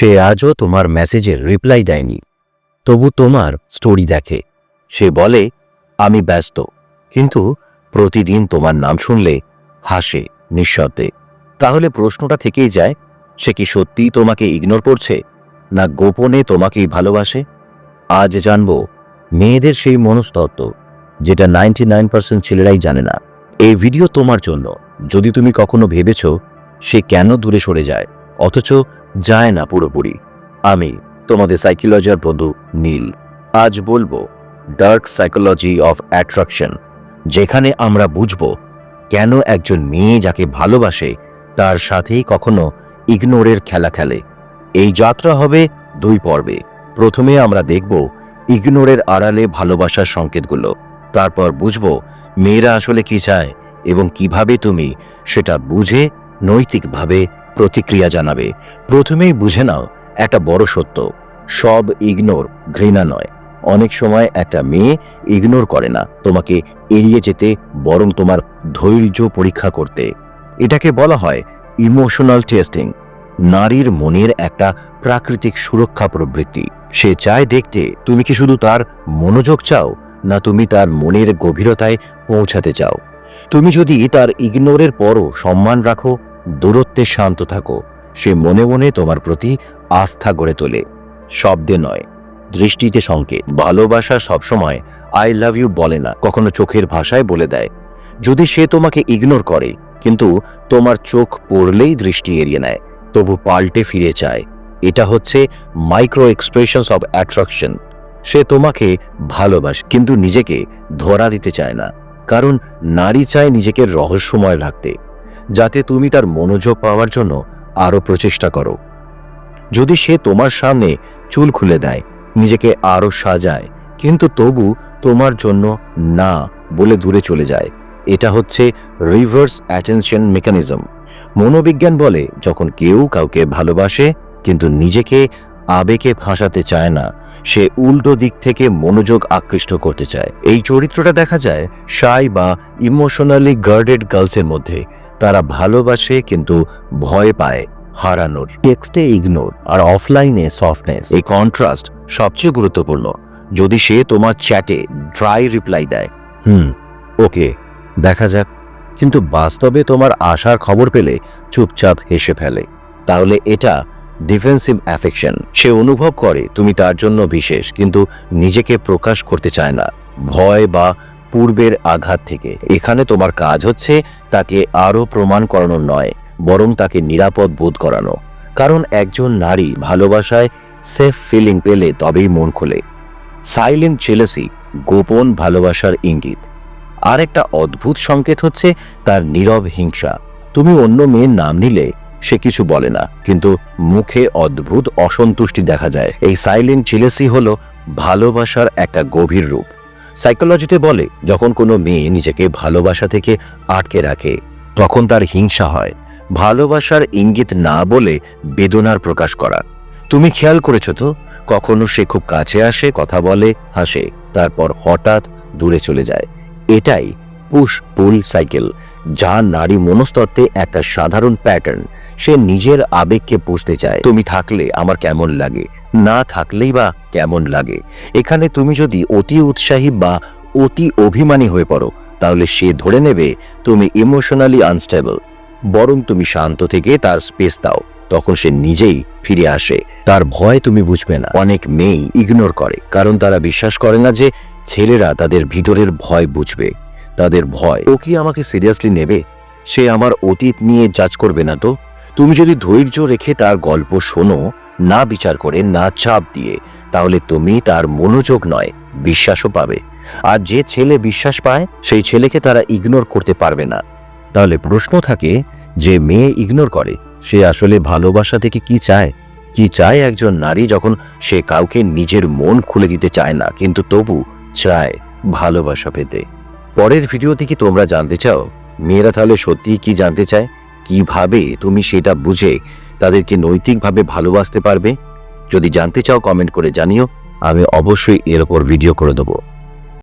সে আজও তোমার মেসেজের রিপ্লাই দেয়নি। তবু তোমার স্টোরি দেখে। সে বলে, আমি ব্যস্ত। কিন্তু প্রতিদিন তোমার নাম শুনলে হাসে নিঃশব্দে। তাহলে প্রশ্নটা থেকেই যায়, সে কি সত্যিই তোমাকে ইগনোর করছে? না গোপনে তোমাকেই ভালোবাসে? আজ জানব, মেয়েদের সেই মনস্তত্ত্ব, যেটা নাইনটি নাইন পার্সেন্ট ছেলেরাই জানে না। এই ভিডিও তোমার জন্য। যদি তুমি কখনো ভেবেছ, সে কেন দূরে সরে যায়? অথচ যায় না পুরোপুরি। আমি তোমাদের সাইকোলজার বন্ধু নীল। আজ বলব, ডার্ক সাইকোলজি অফ অ্যাট্রাকশন, যেখানে আমরা বুঝব কেন একজন মেয়ে যাকে ভালোবাসে তার সাথেই কখনো ইগনোরের খেলা খেলে। এই যাত্রা হবে দুই পর্বে। প্রথমে আমরা দেখব ইগনোরের আড়ালে ভালোবাসার সংকেতগুলো। তারপর বুঝব মেয়েরা আসলে কি চায় এবং কীভাবে তুমি সেটা বুঝে নৈতিকভাবে প্রতিক্রিয়া জানাবে। প্রথমেই বুঝে নাও, একটা বড় সত্য। সব ইগনোর, ঘৃণা নয়। অনেক সময় একটা মেয়ে ইগনোর করে না, তোমাকে এড়িয়ে যেতে, বরং তোমার ধৈর্য পরীক্ষা করতে। এটাকে বলা হয় ইমোশনাল টেস্টিং নারীর মনের একটা প্রাকৃতিক সুরক্ষা প্রবৃত্তি। সে চায় দেখতে, তুমি কি শুধু তার মনোযোগ চাও, না তুমি তার মনের গভীরতায় পৌঁছাতে চাও? তুমি যদি তার ইগনোরের পরও সম্মান রাখো দূরত্বে শান্ত থাকো। সে মনে মনে তোমার প্রতি আস্থা গড়ে তোলে। শব্দে নয়, দৃষ্টিতে সংকেত। ভালোবাসা সবসময় আই লাভ ইউ বলে না, কখনো চোখের ভাষায় বলে দেয়। যদি সে তোমাকে ইগনোর করে, কিন্তু তোমার চোখ পড়লেই দৃষ্টি এড়িয়ে নেয়, তবু পাল্টে ফিরে চায় এটা হচ্ছে মাইক্রো এক্সপ্রেশনস অব অ্যাট্রাকশন সে তোমাকে ভালোবাসে, কিন্তু নিজেকে ধরা দিতে চায় না। কারণ নারী চায় নিজেকে রহস্যময় রাখতে যাতে তুমি তার মনোযোগ পাওয়ার জন্য আরও প্রচেষ্টা করো। যদি সে তোমার সামনে চুল খুলে দেয়, নিজেকে আরও সাজায়, কিন্তু তবু তোমার জন্য না বলে দূরে চলে যায়। এটা হচ্ছে রিভার্স অ্যাটেনশন মেকানিজম মনোবিজ্ঞান বলে, যখন কেউ কাউকে ভালোবাসে, কিন্তু নিজেকে আবেগে ফাঁসাতে চায় না, সে উল্টো দিক থেকে মনোযোগ আকৃষ্ট করতে চায়। এই চরিত্রটা দেখা যায় সাই বা ইমোশনালি গার্ডেড গার্লসের মধ্যে। তারা ভালোবাসে কিন্তু ভয় পায়, হারানোর। টেক্সটে ইগনোর আর অফলাইনে সফটনেস। এই কন্ট্রাস্ট সবচেয়ে গুরুত্বপূর্ণ। যদি সে তোমার চ্যাটে ড্রাই রিপ্লাই দেয়। হুম, ওকে, দেখা যাক। কিন্তু বাস্তবে তোমার আশার খবর পেলে চুপচাপ হেসে ফেলে। তাহলে এটা ডিফেন্সিভ অ্যাফেকশন। সে অনুভব করে তুমি তার জন্য বিশেষ, কিন্তু নিজেকে প্রকাশ করতে চায় না। ভয় বা পূর্বের আঘাত থেকে। এখানে তোমার কাজ হচ্ছে তাকে আরও প্রমাণ করানো নয়, বরং তাকে নিরাপদ বোধ করানো। কারণ একজন নারী ভালোবাসায় সেফ ফিলিং পেলে তবেই মন খোলে। সাইলেন্ট জেলেসি গোপন ভালোবাসার ইঙ্গিত। আর একটা অদ্ভুত সংকেত হচ্ছে তার নীরব হিংসা। তুমি অন্য মেয়ের নাম নিলে সে কিছু বলে না, কিন্তু মুখে অদ্ভুত অসন্তুষ্টি দেখা যায়। এই সাইলেন্ট জেলেসি হলো ভালোবাসার একটা গভীর রূপ। সাইকোলজিতে বলে, যখন কোনো মেয়ে নিজেকে ভালোবাসা থেকে আটকে রাখে, তখন তার হিংসা হয়। ভালোবাসার ইঙ্গিত না বলে বেদনার প্রকাশ করা। তুমি খেয়াল করেছ তো? কখনো সে খুব কাছে আসে, কথা বলে, হাসে, তারপর হঠাৎ দূরে চলে যায়। এটাই পুশ পুল সাইকেল, যা নারী মনস্তত্ত্বে একটা সাধারণ প্যাটার্ন। সে নিজের আবেগকে পুষতে চায়। তুমি থাকলে আমার কেমন লাগে? না থাকলেই বা কেমন লাগে। এখানে তুমি যদি অতি উৎসাহী বা অতি অভিমানী হয়ে পড়ো তাহলে সে ধরে নেবে তুমি ইমোশনালি আনস্টেবল বরং তুমি শান্ত থেকে তার স্পেস দাও তখন সে নিজেই ফিরে আসে। তার ভয় তুমি বুঝবে না। অনেক মেয়েই ইগনোর করে কারণ তারা বিশ্বাস করে না যে ছেলেরা তাদের ভিতরের ভয় বুঝবে। তাদের ভয় ও কি আমাকে সিরিয়াসলি নেবে? সে আমার অতীত নিয়ে জাজ করবে না তো? তুমি যদি ধৈর্য রেখে তার গল্প শোনো না বিচার করে, না চাপ দিয়ে, তাহলে তুমি তার মনোযোগ নয়, বিশ্বাসও পাবে। আর যে ছেলে বিশ্বাস পায়, সেই ছেলেকে তারা ইগনোর করতে পারবে না। তাহলে প্রশ্ন থাকে, যে মেয়ে ইগনোর করে, সে আসলে ভালোবাসা থেকে কি চায়? কি চায় একজন নারী যখন সে কাউকে নিজের মন খুলে দিতে চায় না, কিন্তু তবু চায় ভালোবাসা পেতে? পরের ভিডিওতে কি তোমরা জানতে চাও? মেয়েরা তাহলে সত্যিই কি জানতে চায়? কীভাবে তুমি সেটা বুঝে তাদেরকে নৈতিকভাবে ভালোবাসতে পারবে? যদি জানতে চাও কমেন্ট করে জানিও। আমি অবশ্যই এর ওপর ভিডিও করে দেবো।